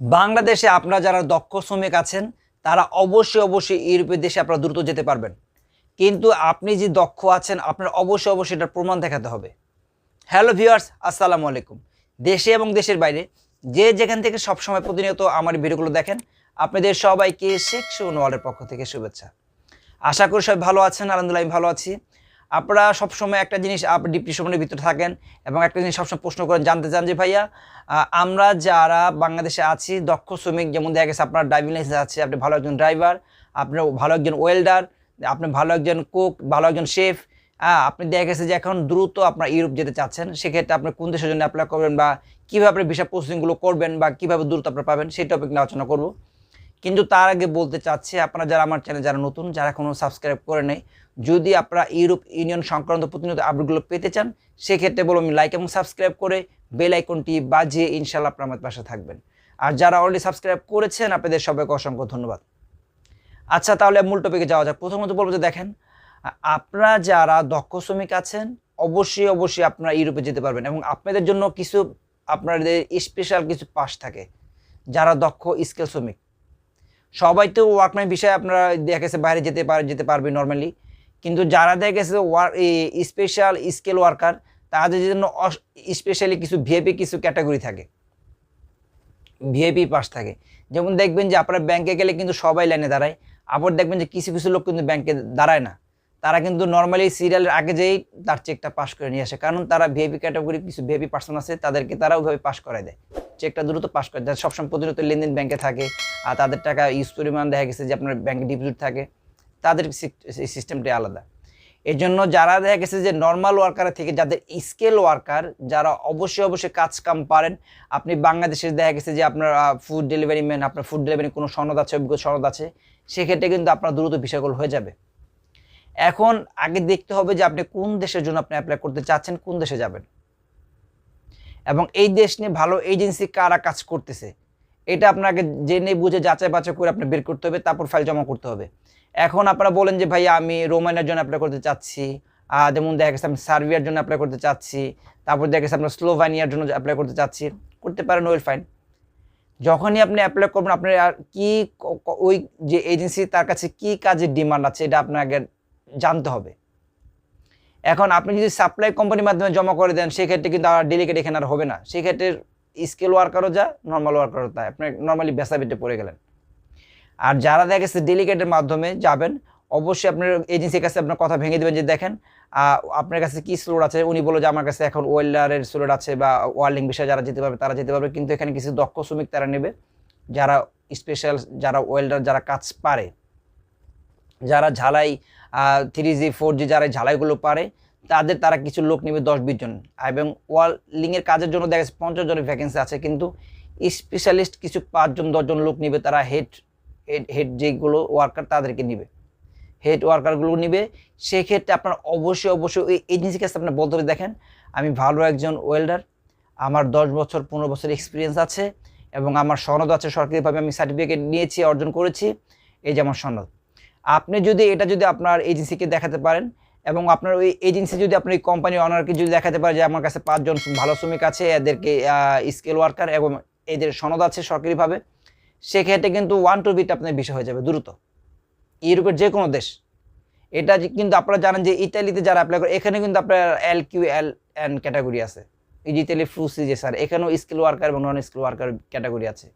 বাংলাদেশে আপনারা যারা দক্ষ শ্রমিক আছেন, তারা অবশ্যই অবশ্যই ইউরোপের দেশে আপনারা দ্রুত যেতে পারবেন। কিন্তু আপনি যে দক্ষ আছেন, আপনার অবশ্যই অবশ্যই এটার প্রমাণ দেখাতে হবে। হ্যালো ভিউয়ার্স, আসসালামু আলাইকুম। দেশে এবং দেশের বাইরে, যে যেখান থেকে সবসময় প্রতিনিয়ত আমার ভিডিওগুলো দেখেন, আপনাদের সবাইকে শেখ সুন ওয়ার্ল্ডের পক্ষ থেকে শুভেচ্ছা। আশা করি সবাই ভালো আছেন, আলহামদুলিল্লাহ আমি ভালো আছি। আপনারা সবসময় একটা জিনিস ডিপ্রেশনের ভিতরে থাকেন এবং একটা জিনিস সবসময় প্রশ্ন করেন, জানতে চান যে ভাইয়া আমরা যারা বাংলাদেশে আছি, দক্ষ শ্রমিক, যেমন দেখা গেছে আপনার ড্রাইভিং লাইসেন্স আছে, আপনি ভালো একজন ড্রাইভার আপনার ভালো একজন ওয়েল্ডার আপনি ভালো একজন কুক ভালো একজন শেফ হ্যাঁ আপনি দেখা গেছে যে এখন দ্রুত আপনার ইউরোপ যেতে চাচ্ছেন, সেক্ষেত্রে আপনি কোন দেশের জন্য অ্যাপ্লাই করবেন বা কীভাবে আপনি ভিসা প্রসেসিংগুলো করবেন বা কীভাবে দ্রুত আপনার পাবেন, সেই টপিক নিয়ে আলোচনা করব। কিন্তু তার আগে বলতে চাচ্ছি, আপনারা যারা আমার চ্যানেল যারা নতুন, যারা কোনো সাবস্ক্রাইব করে নেই, যদি আপনারা ইউরোপ ইউনিয়ন সংক্রান্ত প্রতিনিয়ত আপডেটগুলো পেতে চান, সেক্ষেত্রে বলুন লাইক এবং সাবস্ক্রাইব করে বেল আইকনটি বাজিয়ে ইনশাল্লাহ আপনার আমার পাশে থাকবেন। আর যারা অলরেডি সাবস্ক্রাইব করেছেন, আপনাদের সবাইকে অসংখ্য ধন্যবাদ। আচ্ছা তাহলে মূল টপিকে যাওয়া যাক। প্রথমত বলব যে দেখেন, আপনারা যারা দক্ষ শ্রমিক আছেন, অবশ্যই অবশ্যই আপনারা ইউরোপে যেতে পারবেন এবং আপনাদের জন্য কিছু, আপনাদের স্পেশাল কিছু পাস থাকে। যারা দক্ষ স্কেল শ্রমিক সবাই তো ওয়ার্কম্যান বিষয়ে আপনারা দেখা গেছে বাইরে যেতে পারে, যেতে পারবে নর্মালি কিন্তু যারা দেখা গেছে স্পেশাল স্কেল ওয়ার্কার তাদের জন্য স্পেশালি কিছু ভিআইপি কিছু ক্যাটাগরি থাকে। ভিআইপি পাস থাকে। যেমন দেখবেন যে আপনারা ব্যাংকে গেলে কিন্তু সবাই লাইনে দাঁড়ায়। আবার দেখবেন যে কিছু কিছু লোক কিন্তু ব্যাংকে দাঁড়ায় না। তারা কিন্তু নর্মালি সিরিয়ালের আগে যেই তার চেকটা পাস করে নিয়ে আসে। কারণ তারা ভিআইপি ক্যাটাগরি কিছু ভিআইপি পার্সন আছে, তাদেরকে তারা ওইভাবে পাস করায় দেয়। চেকটা দ্রুত পাস করে। দেয় সবসময় প্রতিনিয়ত লেনদেন ব্যাংকে থাকে, আর তাদের টাকা ইউজ পরিমাণ দেখা গেছে যে আপনার ব্যাংকে ডিপোজিট থাকে, তাদের সিস্টেমটি আলাদা। এই জন্য যারা দেখা গেছে যে নর্মাল ওয়ার্কারের থেকে, যাদের স্কেল ওয়ার্কার যারা অবশ্যই অবশ্যই কাজ কাম পারেন, আপনি বাংলাদেশে দেখা গেছে যে আপনার ফুড ডেলিভারি ম্যান আপনার ফুড ডেলিভারি কোনো সনদ আছে, অভিজ্ঞ সনদ আছে, সেক্ষেত্রে কিন্তু আপনার দ্রুত বিষয়গুলো হয়ে যাবে। এখন আগে দেখতে হবে যে আপনি কোন দেশের জন্য আপনি অ্যাপ্লাই করতে চাচ্ছেন, কোন দেশে যাবেন। এবং এই দেশ নিয়ে ভালো এজেন্সি কারা কাজ করতেছে, এটা আপনাকে জেনে বুঝে যাচাই বাছাই করে আপনি বের করতে হবে, তারপর ফাইল জমা করতে হবে। এখন আপনারা বলেন যে ভাই আমি রোমানিয়ার জন্য অ্যাপ্লাই করতে চাচ্ছি যেমন দেখা গেছে আমি সার্বিয়ার জন্য অ্যাপ্লাই করতে চাচ্ছি, তারপর দেখা গেছে আপনার স্লোভানিয়ার জন্য অ্যাপ্লাই করতে চাচ্ছি, করতে পারেন ওয়েল ফাইন যখনই আপনি অ্যাপ্লাই করবেন, আপনার আর ক- ওই যে এজেন্সি তার কাছে কি কাজের ডিমান্ড আছে, এটা আপনাকে জানতে হবে। এখন আপনি যদি সাপ্লাই কোম্পানির মাধ্যমে জমা করে দেন, সেক্ষেত্রে কিন্তু আর ডেলিকেট এখানে আর হবে না। সেক্ষেত্রে স্কেল ওয়ার্কারও যা নর্মাল ওয়ার্কারও তাই। আপনি নর্মালি বেসাবিটে পড়ে গেলেন। আর যারা দেখা গেছে ডেলিকেটের মাধ্যমে যাবেন, অবশ্যই আপনার এজেন্সির কাছে আপনার কথা ভেঙে দেবেন যে দেখেন আপনার কাছে কি স্লোড আছে? উনি বলো যে আমার কাছে এখন ওয়েল্ডারের স্লোড আছে বা ওয়ার্ল্ডিং বিষয়ে যারা যেতে পারবে, তারা যেতে পারবে। কিন্তু এখানে কিছু দক্ষ শ্রমিক তারা নেবে। যারা স্পেশাল যারা ওয়েল্ডার যারা কাজ পারে যারা ঝালাই থ্রি জি ফোর জি যারা ঝালাইগুলো পারে, তাদের তারা কিছু লোক নেবে দশ বিশ জন। এবং ওয়ার্লিংয়ের কাজের জন্য দেখা যাচ্ছে পঞ্চাশ জনের ভ্যাকেন্সি আছে, কিন্তু স্পেশালিস্ট কিছু পাঁচজন দশজন লোক নিবে, তারা হেড হেড হেড যেগুলো ওয়ার্কার তাদেরকে নিবে। হেড ওয়ার্কারগুলো নিবে। সেক্ষেত্রে আপনার অবশ্যই অবশ্যই ওই এজেন্সির কাছে আপনার বলতে দেখেন। আমি ভালো একজন ওয়েল্ডার আমার দশ বছর, পনেরো বছর এক্সপিরিয়েন্স আছে, এবং আমার সনদ আছে, সরকারিভাবে আমি সার্টিফিকেট নিয়েছি, অর্জন করেছি। এই যে আমার সনদ। আপনি যদি, এটা যদি আপনার এজেন্সিকে দেখাতে পারেন এবং আপনার ওই এজেন্সি যদি আপনার এই কোম্পানির অনারকে যদি দেখাতে পারে যে আমার কাছে পাঁচজন ভালো শ্রমিক আছে, এদেরকে স্কেল ওয়ার্কার এবং এদের সনদ আছে সরকারিভাবে, সেক্ষেত্রে কিন্তু ওয়ান টু বিট আপনার বিষয় হয়ে যাবে, দ্রুত। ইউরোপের যে কোনো দেশ। এটা কিন্তু আপনারা জানেন যে ইতালিতে যারা অ্যাপ্লাই করে, এখানে কিন্তু আপনার L Q L N category আছে। এই যে ইতালি যে স্যার এখানেও স্কিল ওয়ার্কার এবং নন স্কিল ওয়ার্কার ক্যাটাগরি আছে।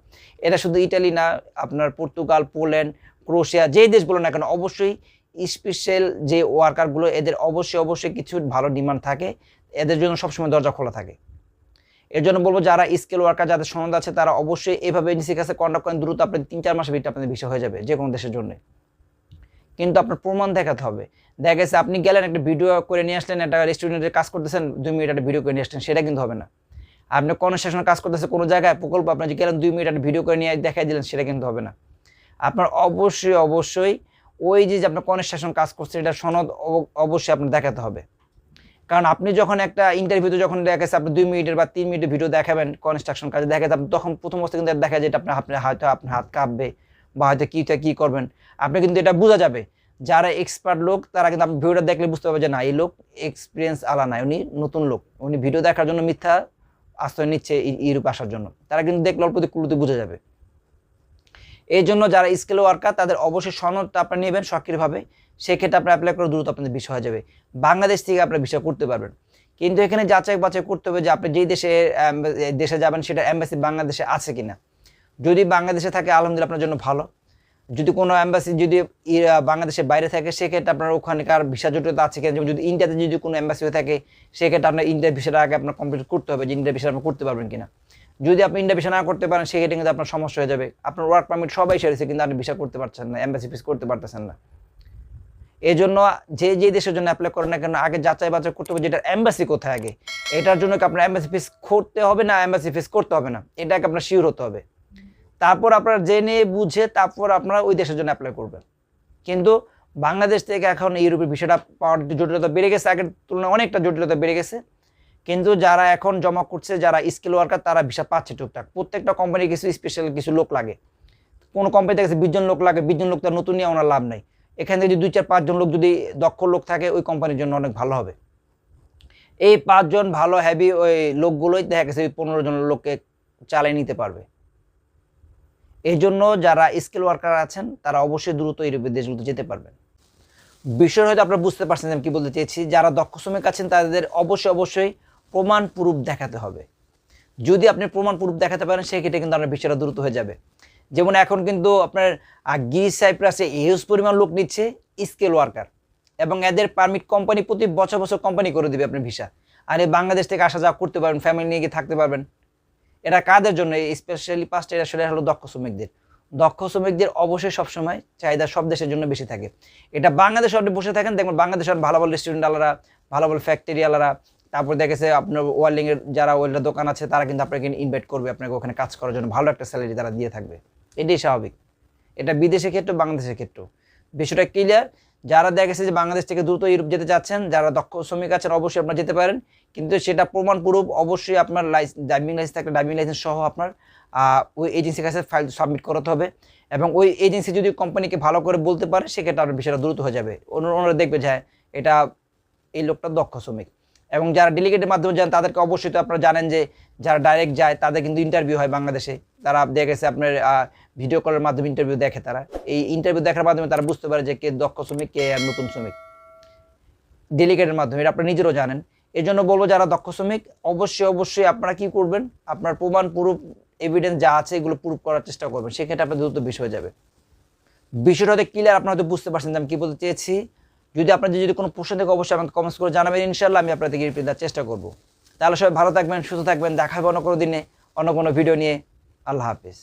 এটা শুধু ইটালি না, আপনার পর্তুগাল পোল্যান্ড ক্রোশিয়া যেই দেশ বলো না কেন, অবশ্যই স্পেশাল যে ওয়ার্কারগুলো এদের অবশ্যই অবশ্যই কিছু ভালো ডিমান্ড থাকে। এদের জন্য সবসময় দরজা খোলা থাকে। এর জন্য বলব, যারা স্কিল ওয়ার্কার যাদের সনদ আছে, তারা অবশ্যই এভাবে এজেন্সির কাছে কন্ট্যাক্ট করেন, দ্রুত আপনার তিন চার মাসের ভিতরে আপনাদের বিষয় হয়ে যাবে যে কোনো দেশের জন্য। কিন্তু আপনার প্রমাণ দেখাতে হবে। দেখা গেছে, আপনি গেলেন, একটা ভিডিও করে নিয়ে আসলেন, একটা রেস্টুরেন্টের কাজ করতেছেন, দুই মিনিট একটা ভিডিও করে নিয়ে আসলেন, সেটা কিন্তু হবে না। আপনি কনস্ট্রাকশন কাজ করতেছে কোনো জায়গায়, প্রকল্প আপনার যে গেলেন, দুই মিনিট একটা ভিডিও করে নিয়ে দেখাই দিলেন, সেটা কিন্তু হবে না। আপনার অবশ্যই অবশ্যই ওই যে আপনার কনস্ট্রাকশন কাজ করছেন এটা সনদ অব- অবশ্যই আপনার দেখাতে হবে। কারণ আপনি যখন একটা ইন্টারভিউতে যখন দেখা আপনি দুই মিনিটের বা তিন মিনিটের ভিডিও দেখাবেন কনস্ট্রাকশন কাজে, দেখা যাবে তখন প্রথম অবস্থা কিন্তু দেখা যায় এটা আপনার হয়তো আপনার হাত কাঁপবে বা হয়তো কীটা কী করবেন। আপনি কিন্তু এটা বোঝা যাবে। যারা এক্সপার্ট লোক, তারা কিন্তু আপনি ভিডিওটা দেখলে বুঝতে পারবে যে না, এই লোক এক্সপিরিয়েন্স আলা নাই, উনি নতুন লোক। উনি ভিডিও দেখার জন্য মিথ্যা আশ্রয় নিচ্ছে ইউরোপে আসার জন্য। তারা কিন্তু দেখলে অল্প ক্লুতে বুঝে যাবে। এই জন্য যারা স্কিল ওয়ার্কার তাদের অবশ্যই সনদটা আপনারা নেবেন সক্রিয়ভাবে সেক্ষেত্রে আপনার অ্যাপ্লাই করে দ্রুত আপনাদের বিষয় হয়ে যাবে। বাংলাদেশ থেকে আপনার বিষয় করতে পারবেন। কিন্তু এখানে যাচাই বাছাই করতে হবে যে আপনি যেই দেশে দেশে যাবেন, সেটা অ্যাম্বাসি বাংলাদেশে আছে কিনা। যদি বাংলাদেশে থাকে, আলহামদুলিল্লাহ আপনার জন্য ভালো। যদি কোনো অ্যাম্বাসি যদি বাংলাদেশের বাইরে থাকে, সেক্ষেত্রে আপনার ওখানকার ভিসা জটিলতা আছে কিনা? যদি ইন্ডিয়াতে যদি কোনো অ্যাম্বাসি হয়ে থাকে, সেক্ষেত্রে আপনার ইন্ডিয়ার ভিসাটা আগে আপনার কমপ্লিট করতে হবে যে ইন্ডিয়ার ভিসা আপনি করতে পারবেন কিনা। যদি আপনি ইন্ডিয়া না করতে পারেন সেক্ষেত্রে কিন্তু আপনার সমস্যা হয়ে যাবে। আপনার ওয়ার্ক পারমিট সবাই সেরেছে, কিন্তু আপনি ভিসা করতে পারছেন না অ্যাম্বাসি ফিস করতে পারতেছেন না। এই জন্য যে যে দেশের জন্য অ্যাপ্লাই করেন না কেন, আগে যাচাই বাছাই করতে হবে যেটা অ্যাম্বাসি কোথায় আগে। এটার জন্য কি আপনার অ্যাম্বাসি ফিস করতে হবে না অ্যাম্বাসি ফিস করতে হবে না? এটাকে আপনার শিওর হতে হবে। তারপর আপনার জেনে বুঝে তারপর আপনারা ওই দেশের জন্য অ্যাপ্লাই করবেন। কিন্তু বাংলাদেশ থেকে এখন ইউরোপের বিষয়টা পাওয়ার জটিলতা বেড়ে গেছে, আগের তুলনায় অনেকটা জটিলতা বেড়ে গেছে। কিন্তু যারা এখন জমা করছে, যারা স্কিল ওয়ার্কার তারা ভিসা পাচ্ছে টুকটাক। প্রত্যেকটা কোম্পানি কিছু স্পেশাল কিছু লোক লাগে। কোনো কোম্পানিতে গেছে বিশজন লোক লাগে বিশজন লোক তার নতুন নিয়ে ওনার লাভ নাই। এখান থেকে যদি দুই, চার পাঁচজন লোক যদি দক্ষ লোক থাকে, ওই কোম্পানির জন্য অনেক ভালো হবে। এই পাঁচজন ভালো হ্যাভি ওই লোকগুলোই দেখা গেছে ওই পনেরো জন লোককে চালিয়ে নিতে পারবে। এই জন্য যারা স্কিল ওয়ার্কার আছেন, তারা অবশ্যই দ্রুত ইউরোপের দেশগুলোতে যেতে পারবেন। বিষয় হয়তো আপনারা বুঝতে পারছেন আমি কি বলতে চেয়েছি। যারা দক্ষ শ্রমিক আছেন, তাদের অবশ্যই অবশ্যই প্রমাণ প্রুফ দেখাতে হবে। যদি আপনি প্রমাণ প্রুফ দেখাতে পারেন, সেক্ষেত্রে কিন্তু আপনার বিষয়টা দ্রুত হয়ে যাবে। যেমন এখন কিন্তু আপনার গিরিস, সাইপ্রাসে হিউজ পরিমাণ লোক নিচ্ছে স্কেল ওয়ার্কার এবং এদের পারমিট কোম্পানি প্রতি বছর বছর কোম্পানি করে দিবে আপনার ভিসা আর এই বাংলাদেশ থেকে আসা যাওয়া করতে পারবেন ফ্যামিলি নিয়ে গিয়ে থাকতে পারবেন। এটা কাদের জন্য? স্পেশালি পাঁচটা এটা আসলে হলো দক্ষ শ্রমিকদের। দক্ষ শ্রমিকদের অবশ্যই সবসময় চাহিদা সব দেশের জন্য বেশি থাকে। এটা বাংলাদেশে আপনি বসে থাকেন, দেখবেন বাংলাদেশের ভালো ভালো রেস্টুরেন্ট আলারা, ভালো ভালো ফ্যাক্টরি আলারা তারপর দেখেছে আপনার ওয়ার্ল্ডিংয়ের যারা ওয়েল্ডার দোকান আছে তারা কিন্তু আপনাকে ইনভাইট করবে আপনাকে ওখানে কাজ করার জন্য। ভালো একটা স্যালারি তারা দিয়ে থাকবে। এটাই স্বাভাবিক। এটা বিদেশের ক্ষেত্রে বাংলাদেশের ক্ষেত্রেও বিষয়টা ক্লিয়ার যারা দেখেছে যে বাংলাদেশ থেকে দ্রুত ইউরোপ যেতে চাচ্ছেন যারা দক্ষ শ্রমিক আছেন অবশ্যই আপনারা যেতে পারেন। কিন্তু সেটা প্রমাণস্বরূপ অবশ্যই আপনার লাইস ড্রাইভিং লাইসেন্স থাকলে ড্রাইভিং লাইসেন্স সহ আপনার ওই এজেন্সির কাছে ফাইল সাবমিট করাতে হবে। এবং ওই এজেন্সি যদি কোম্পানিকে ভালো করে বলতে পারে সেক্ষেত্রে আপনার বিষয়টা দ্রুত হয়ে যাবে। অন্য ওনারা দেখবে যে হ্যাঁ, এটা এই লোকটা দক্ষ শ্রমিক। এবং যারা ডেলিগেটের মাধ্যমে যান, তাদেরকে অবশ্যই তো আপনারা জানেন যে যারা ডাইরেক্ট যায়, তাদের কিন্তু ইন্টারভিউ হয় বাংলাদেশে। তারা দেখেছে আপনার ভিডিও কলের মাধ্যমে ইন্টারভিউ দেখে তারা। এই ইন্টারভিউ দেখার মাধ্যমে তারা বুঝতে পারে যে কে দক্ষ শ্রমিক, কে আর নতুন শ্রমিক। ডেলিগেটের মাধ্যমে, এটা আপনারা নিজেরও জানেন। এই জন্য বলব যারা দক্ষ শ্রমিক, অবশ্যই অবশ্যই আপনারা কি করবেন? আপনার প্রমাণ প্রুফ এভিডেন্স যা আছে, এগুলো প্রুফ করার চেষ্টা করবেন। সেক্ষেত্রে আপনার দ্রুত বিষয় যাবে। বিষয়টা ক্লিয়ার আপনারা হয়তো বুঝতে পারছেন যে আমি কী বলতে চেয়েছি। যদি আপনাদের যদি কোনো প্রশ্ন থেকে, অবশ্যই আমাকে কমেন্টস করে জানাবেন। ইনশাল্লাহ আমি আপনাদেরকে রিপ্লাই দেওয়ার চেষ্টা করব। তাহলে সবাই ভালো থাকবেন, সুস্থ থাকবেন। দেখা হবে অন্য কোনো দিনে, অন্য কোনো ভিডিও নিয়ে। আল্লাহ হাফিজ।